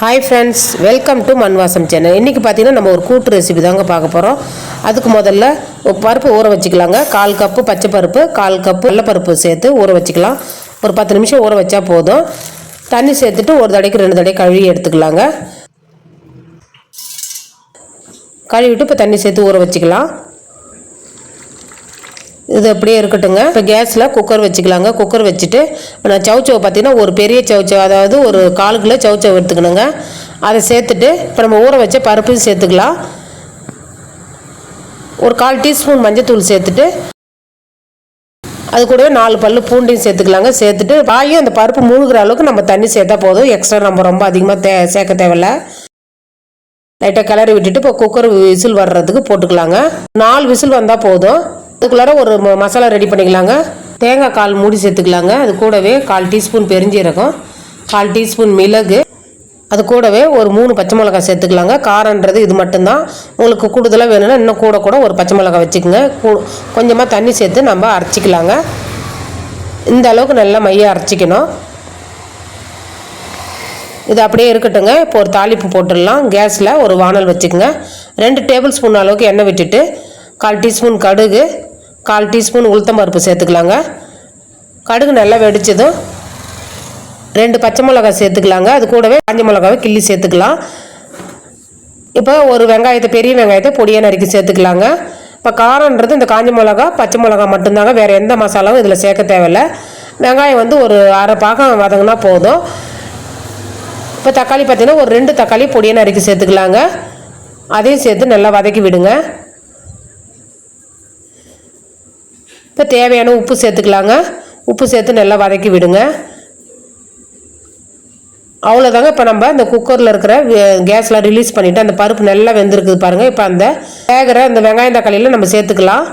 Hi friends welcome to Manvasam channel இன்றைக்கி பார்த்தீங்கன்னா நம்ம ஒரு கூட்டு ரெசிபி தாங்க பார்க்க போகிறோம் அதுக்கு முதல்ல ஒரு பருப்பு ஊற வச்சுக்கலாங்க. கால் கப்பு பச்சை பருப்பு கால் கப்பு வெள்ளைப்பருப்பு சேர்த்து ஊற வச்சுக்கலாம். ஒரு பத்து நிமிஷம் ஊற வச்சா போதும். தண்ணி சேர்த்துட்டு ஒரு தடைக்கு ரெண்டு தடவை கழுவி எடுத்துக்கலாங்க. கழுவிட்டு இப்போ தண்ணி சேர்த்து ஊற வச்சுக்கலாம். இது அப்படியே இருக்கட்டுங்க இப்போ கேஸில் குக்கர் வச்சுக்கலாங்க. குக்கர் வச்சுட்டு இப்போ நான் சவுச்சவை பார்த்தீங்கன்னா ஒரு பெரிய சவுச்சவ் அதாவது ஒரு கால் கிலோ சவுச்சவ் எடுத்துக்கணுங்க. அதை சேர்த்துட்டு இப்போ நம்ம ஊற வச்ச பருப்பையும் சேர்த்துக்கலாம். ஒரு கால் டீஸ்பூன் மஞ்சத்தூள் சேர்த்துட்டு அது கூடவே நாலு பல்லு பூண்டையும் சேர்த்துக்கலாங்க. சேர்த்துட்டு வாயும் அந்த பருப்பு மூழ்கிற அளவுக்கு நம்ம தண்ணி சேர்த்தா போதும். எக்ஸ்ட்ரா நம்ம ரொம்ப அதிகமாக தே சேர்க்க தேவையில்ல. லைட்டாக கிளறி விட்டுட்டு இப்போ குக்கர் விசில் வர்றதுக்கு போட்டுக்கலாங்க. நாலு விசில் வந்தால் போதும். அதுக்குள்ளார ஒரு மசாலா ரெடி பண்ணிக்கலாங்க. தேங்காய் கால் மூடி சேர்த்துக்கலாங்க. அது கூடவே கால் டீஸ்பூன் பெருஞ்சீரகம் கால் டீஸ்பூன் மிளகு அது கூடவே ஒரு மூணு பச்சை மிளகாய் சேர்த்துக்கலாங்க. காரன்றது இது மட்டும்தான். உங்களுக்கு கூடுதலாக வேணும்னா இன்னும் கூட கூட ஒரு பச்சை மிளகாய் வச்சுக்கோங்க. கூ- கொஞ்சமாக தண்ணி சேர்த்து நம்ம அரைச்சிக்கலாங்க. இந்த அளவுக்கு நல்லா மைய அரைச்சிக்கணும். இது அப்படியே இருக்கட்டுங்க. இப்போ ஒரு தாளிப்பு போட்டுடலாம். கேஸில் ஒரு வானல் வச்சுக்கோங்க. ரெண்டு டேபிள் ஸ்பூன் அளவுக்கு எண்ணெய் விட்டுட்டு கால் டீஸ்பூன் கடுகு கால் டீஸ்பூன் உளுத்தம் பருப்பு சேர்த்துக்கலாங்க. கடுகு நல்லா வெடிச்சதும் ரெண்டு பச்சை மிளகாய் சேர்த்துக்கலாங்க. அது கூடவே காஞ்ச மிளகாவை கிள்ளி சேர்த்துக்கலாம். இப்போ ஒரு வெங்காயத்தை பெரிய வெங்காயத்தை பொடியாக நறுக்கி சேர்த்துக்கலாங்க. இப்போ காரன்றது இந்த காஞ்ச மிளகா பச்சை மிளகா மட்டும்தாங்க. வேறு எந்த மசாலாவும் இதில் சேர்க்க தேவையில்ல. வெங்காயம் வந்து ஒரு அரை பாகம் வதங்கினா போதும். இப்போ தக்காளி பார்த்தீங்கன்னா ஒரு ரெண்டு தக்காளி பொடியை நறுக்கி சேர்த்துக்கலாங்க. அதையும் சேர்த்து நல்லா வதக்கி விடுங்க. இப்போ தேவையான உப்பு சேர்த்துக்கலாங்க. உப்பு சேர்த்து நல்லா வதக்கி விடுங்க. அவ்வளோதாங்க இப்போ நம்ம இந்த குக்கரில் இருக்கிற கேஸில் ரிலீஸ் பண்ணிவிட்டு அந்த பருப்பு நல்லா வெந்திருக்குது பாருங்கள் இப்போ அந்த வேகிற அந்த வெங்காயம் தக்காளியில் நம்ம சேர்த்துக்கலாம்.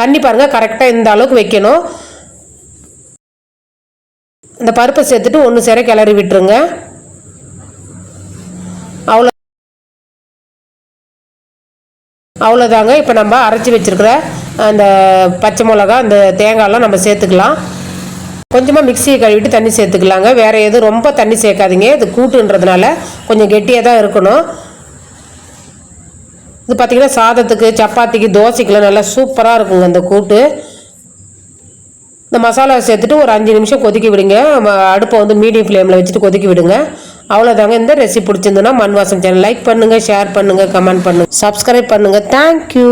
தண்ணி பாருங்கள் கரெக்டாக இந்த அளவுக்கு வைக்கணும். இந்த பருப்பை சேர்த்துட்டு ஒன்று சேர கிளறி விட்டுருங்க. அவ்வளோ அவ்வளோதாங்க இப்போ நம்ம அரைச்சி வச்சிருக்கிற அந்த பச்சை மிளகா அந்த தேங்காயெல்லாம் நம்ம சேர்த்துக்கலாம். கொஞ்சமாக மிக்சியை கழுவிட்டு தண்ணி சேர்த்துக்கலாங்க. வேறு எதுவும் ரொம்ப தண்ணி சேர்க்காதீங்க. இது கூட்டுன்றதுனால கொஞ்சம் கெட்டியாக தான் இருக்கணும். இது பார்த்திங்கன்னா சாதத்துக்கு சப்பாத்திக்கு தோசைக்கெலாம் நல்லா சூப்பராக இருக்குங்க இந்த கூட்டு. இந்த மசாலாவை சேர்த்துட்டு ஒரு அஞ்சு நிமிஷம் கொதிக்க விடுங்க. அடுப்பை வந்து மீடியம் ஃப்ளேமில் வச்சுட்டு கொதிக்க விடுங்க. அவ்வளோதாங்க இந்த ரெசிபி பிடிச்சிருந்துன்னா மண் வாசம் சேனல் லைக் பண்ணுங்கள் ஷேர் பண்ணுங்கள் கமெண்ட் பண்ணுங்கள் சப்ஸ்கிரைப் பண்ணுங்கள் தேங்க்யூ